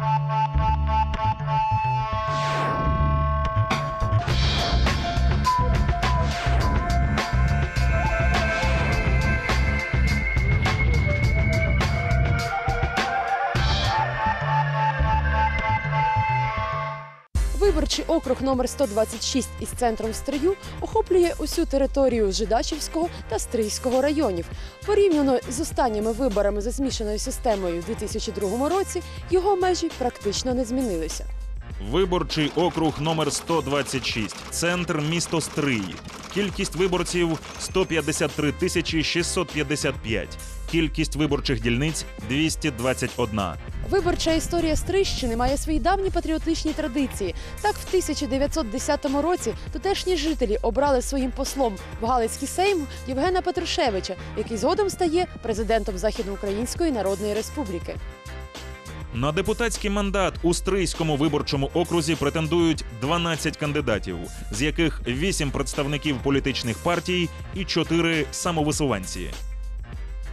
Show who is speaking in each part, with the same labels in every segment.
Speaker 1: Thank you. Виборчий округ номер 126 із центром Стрию охоплює усю територію Жидачівського та Стрийського районів. Порівняно з останніми виборами за змішаною системою у 2002 році його межі практично не змінилися.
Speaker 2: Виборчий округ номер 126. Центр місто Стрий. Кількість виборців 153 тисячі 655. Кількість виборчих дільниць 221.
Speaker 1: Виборча історія Стрищини має свої давні патріотичні традиції. Так, в 1910 році тутешні жителі обрали своїм послом в Галицький Сейм Євгена Петрушевича, який згодом стає президентом Західноукраїнської Народної Республіки.
Speaker 2: На депутатський мандат у Стрийському виборчому окрузі претендують 12 кандидатів, з яких 8 представників політичних партій і 4 самовисуванці.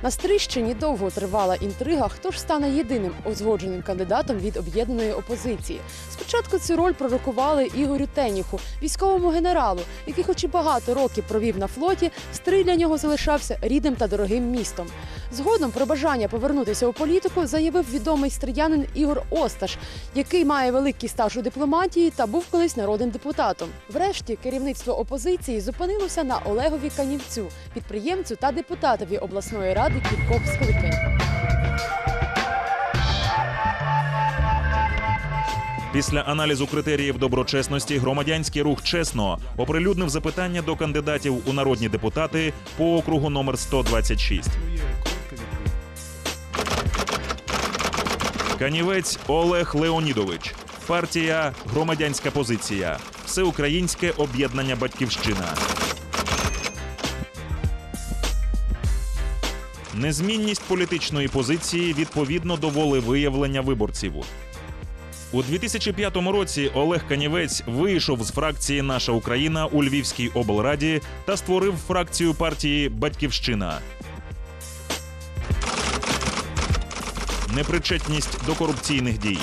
Speaker 1: На Стрищині довго тривала інтрига, хто ж стане єдиним узгодженим кандидатом від об'єднаної опозиції. Спочатку цю роль пророкували Ігорю Теніху, військовому генералу, який, хоч і багато років провів на флоті, Стрий для нього залишався рідним та дорогим містом. Згодом про бажання повернутися у політику заявив відомий стріянин Ігор Осташ, який має великий стаж у дипломатії та був колись народним депутатом. Врешті керівництво опозиції зупинилося на Олегові Канівцю, підприємцю та депутатові обласної ради кількох скликань.
Speaker 2: Після аналізу критеріїв доброчесності громадянський рух чесно оприлюднив запитання до кандидатів у народні депутати по округу номер 126. Канівець Олег Леонідович. Партія Громадянська позиція. Всеукраїнське об'єднання Батьківщина. Незмінність політичної позиції відповідно до волевиявлення виборців. У 2005 році Олег Канівець вийшов з фракції Наша Україна у Львівській облраді та створив фракцію партії Батьківщина. Непричетність до корупційних дій.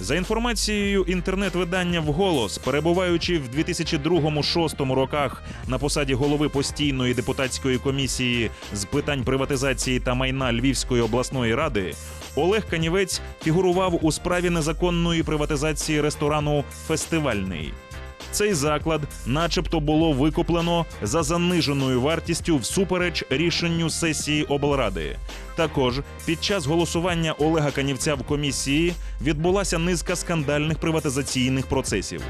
Speaker 2: За інформацією інтернет-видання «Вголос», перебуваючи в 2002-2006 роках на посаді голови постійної депутатської комісії з питань приватизації та майна Львівської обласної ради, Олег Канівець фігурував у справі незаконної приватизації ресторану Фестивальний. Цей заклад, начебто, було викуплено за заниженою вартістю всупереч рішенню сесії облради. Також під час голосування Олега Канівця в комісії відбулася низка скандальних приватизаційних процесів.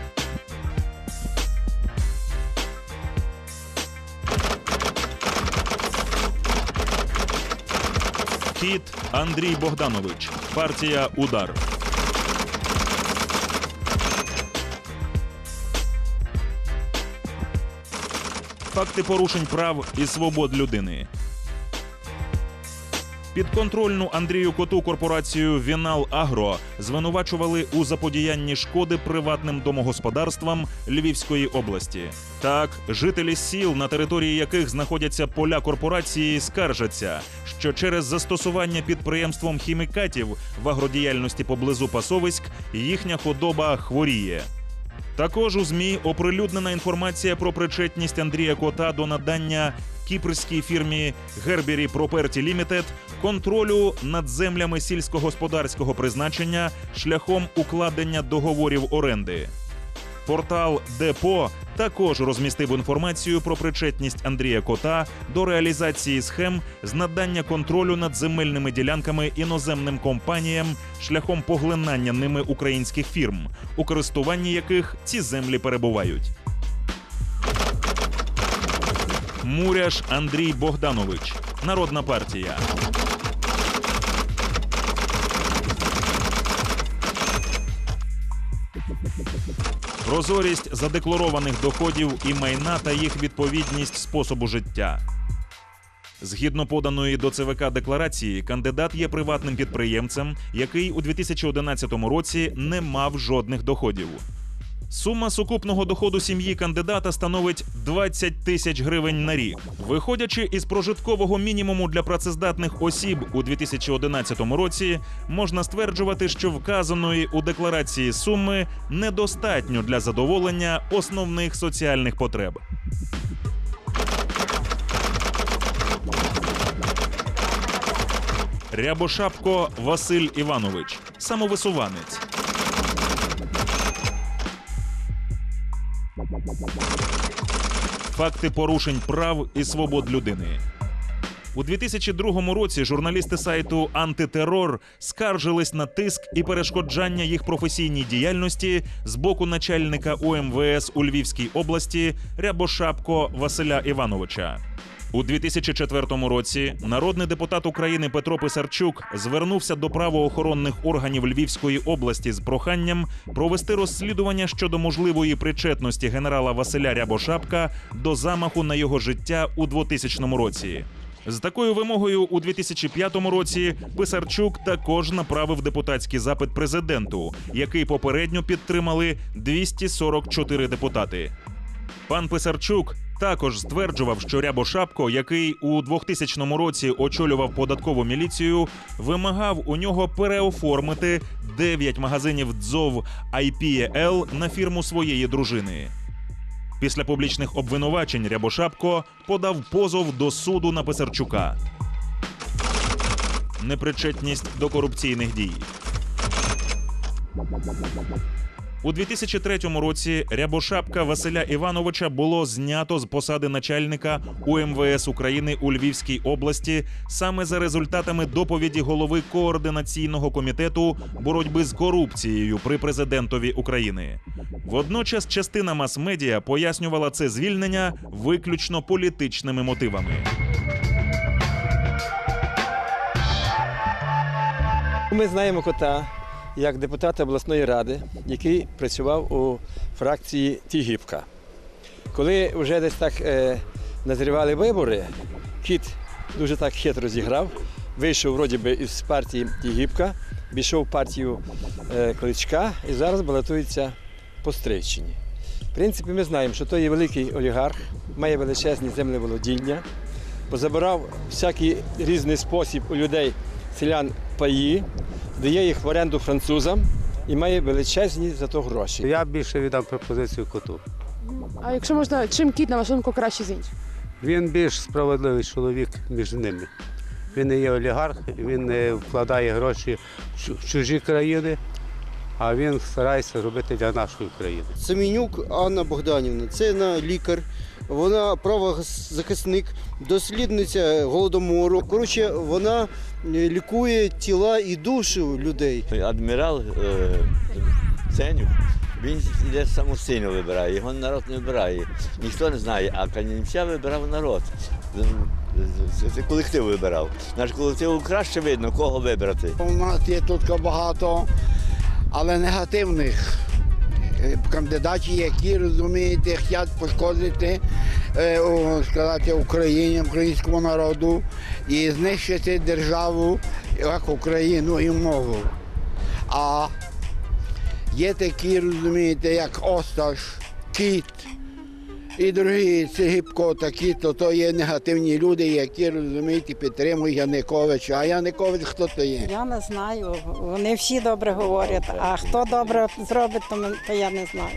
Speaker 2: Кіт Андрій Богданович, партія Удар. Факти порушень прав і свобод людини. Підконтрольну Андрію Коту корпорацію Вінал Агро звинувачували у заподіянні шкоди приватним домогосподарствам Львівської області. Так, жителі сіл, на території яких знаходяться поля корпорації, скаржаться, що через застосування підприємством хімікатів в агродіяльності поблизу Пасовиськ їхня худоба хворіє. Також у ЗМІ оприлюднена інформація про причетність Андрія Кота до надання кіпрській фірмі Гербері Property Limited контролю над землями сільськогосподарського призначення шляхом укладення договорів оренди. Портал Депо також розмістив інформацію про причетність Андрія Кота до реалізації схем з надання контролю над земельними ділянками іноземним компаніям шляхом поглинання ними українських фірм, у користуванні яких ці землі перебувають. Муряш Андрій Богданович, Народна партія. Прозорість задекларованих доходів і майна та їх відповідність способу життя. Згідно поданої до ЦВК декларації, кандидат є приватним підприємцем, який у 2011 році не мав жодних доходів. Сума сукупного доходу сім'ї кандидата становить 20 тисяч гривень на рік. Виходячи із прожиткового мінімуму для працездатних осіб у 2011 році, можна стверджувати, що вказаної у декларації суми недостатньо для задоволення основних соціальних потреб. Рябошапко Василь Іванович, самовисуванець. Факти порушень прав і свобод людини. У 2002 році журналісти сайту Антитерор скаржились на тиск і перешкоджання їх професійній діяльності з боку начальника УМВС у Львівській області Рябошапко Василя Івановича. У 2004 році народний депутат України Петро Писарчук звернувся до правоохоронних органів Львівської області з проханням провести розслідування щодо можливої причетності генерала Василя Рябошапка до замаху на його життя у 2000 році. З такою вимогою у 2005 році Писарчук також направив депутатський запит президенту, який попередньо підтримали 244 депутати. Пан Писарчук також стверджував, що Рябошапко, який у 2000 році очолював податкову міліцію, вимагав у нього переоформити 9 магазинів ДЗОВ IPL на фірму своєї дружини. Після публічних обвинувачень Рябошапко подав позов до суду на Писарчука. Непричетність до корупційних дій. У 2003 році Рябошапка Василя Івановича було знято з посади начальника УМВС України у Львівській області саме за результатами доповіді голови координаційного комітету боротьби з корупцією при президентові України. Водночас частина мас-медіа пояснювала це звільнення виключно політичними мотивами.
Speaker 3: Ми знаємо кота як депутата обласної ради, який працював у фракції Тігіпка. Коли вже десь так е, назрівали вибори, кіт дуже так хитро зіграв, вийшов вроді би із партії Тігіпка, пішов в партію е, Кличка і зараз балотується по Стрийщині. В принципі, ми знаємо, що той є великий олігарх, має величезні землеволодіння, позабирав всякий різний спосіб у людей селян паї, дає їх в оренду французам і має величезні за то гроші.
Speaker 4: Я більше віддам пропозицію коту.
Speaker 1: А якщо можна, чим кіт на вашу думку краще з інших?
Speaker 4: Він більш справедливий чоловік між ними. Він не є олігарх, він не вкладає гроші в в чужі країни, а він старається робити для нашої країни.
Speaker 5: Семенюк Анна Богданівна, це на лікар. Вона правозахисник, дослідниця голодомору. Коротше, вона е, лікує тіла і душі людей.
Speaker 6: Адмірал е, Ценюк, він йде самостійно вибирає, його народ не вибирає. Ніхто не знає, а Канінця вибирав народ. Це- колектив вибирав. Наш колектив краще видно, кого вибрати.
Speaker 7: У нас є тут багато, але негативних е, кандидатів, які розумієте, хочуть пошкодити е, сказати, Україні, українському народу і знищити державу як Україну і мову. А є такі, розумієте, як Осташ, Кіт. І другі Цигіпко такі, то то є негативні люди, які розумієте, підтримують Януковича. А Янукович хто то є?
Speaker 8: Я не знаю. Вони всі добре говорять. А хто добре зробить, то я не знаю.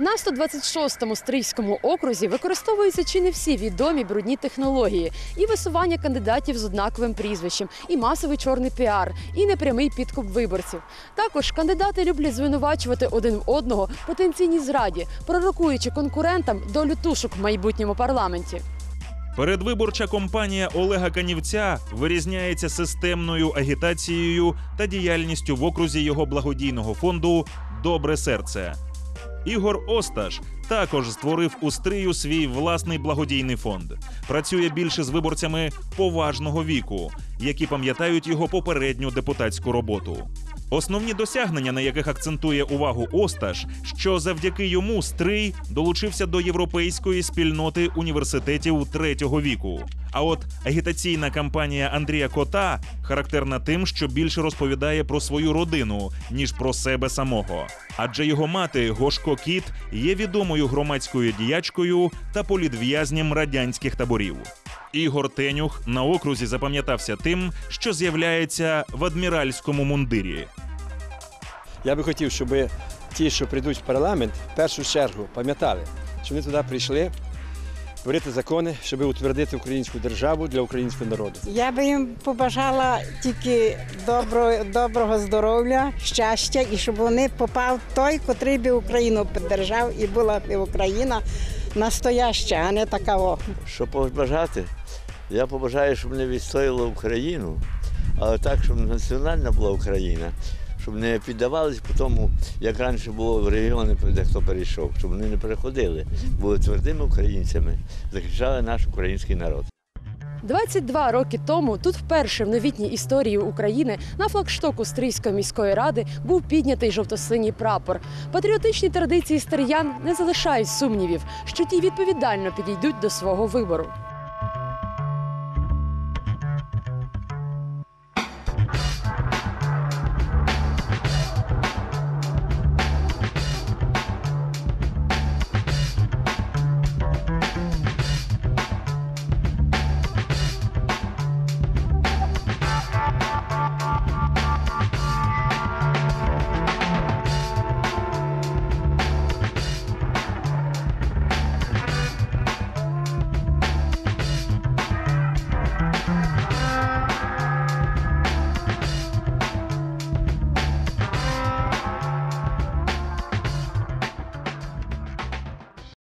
Speaker 1: На 126-му стрийському окрузі використовуються чи не всі відомі брудні технології, і висування кандидатів з однаковим прізвищем, і масовий чорний піар, і непрямий підкуп виборців. Також кандидати люблять звинувачувати один в одного потенційній зраді, пророкуючи конкурентам долю тушок в майбутньому парламенті.
Speaker 2: Передвиборча кампанія Олега Канівця вирізняється системною агітацією та діяльністю в окрузі його благодійного фонду Добре серце. Ігор Осташ також створив у стрию свій власний благодійний фонд. Працює більше з виборцями поважного віку, які пам'ятають його попередню депутатську роботу. Основні досягнення, на яких акцентує увагу Осташ, що завдяки йому Стрий долучився до європейської спільноти університетів третього віку. А от агітаційна кампанія Андрія Кота характерна тим, що більше розповідає про свою родину, ніж про себе самого. Адже його мати Гошко Кіт є відомою громадською діячкою та політв'язням радянських таборів. Ігор Тенюх на окрузі запам'ятався тим, що з'являється в адміральському мундирі.
Speaker 3: Я би хотів, щоб ті, що прийдуть в парламент, в першу чергу пам'ятали, що вони туди прийшли творити закони, щоб утвердити українську державу для українського народу.
Speaker 8: Я би їм побажала тільки добро, доброго здоров'я, щастя і щоб вони попав той, котрий би Україну піддержав і була б Україна настояща, а не така. о.
Speaker 6: Що побажати? Я побажаю, щоб не відстояла Україну, але так, щоб національна була Україна, щоб не піддавались по тому, як раніше було в регіони, де хто перейшов, щоб вони не переходили, були твердими українцями, захищали наш український народ.
Speaker 1: 22 роки тому тут вперше в новітній історії України на флагштоку Стрийської міської ради був піднятий жовто-синій прапор. Патріотичні традиції стар'ян не залишають сумнівів, що ті відповідально підійдуть до свого вибору.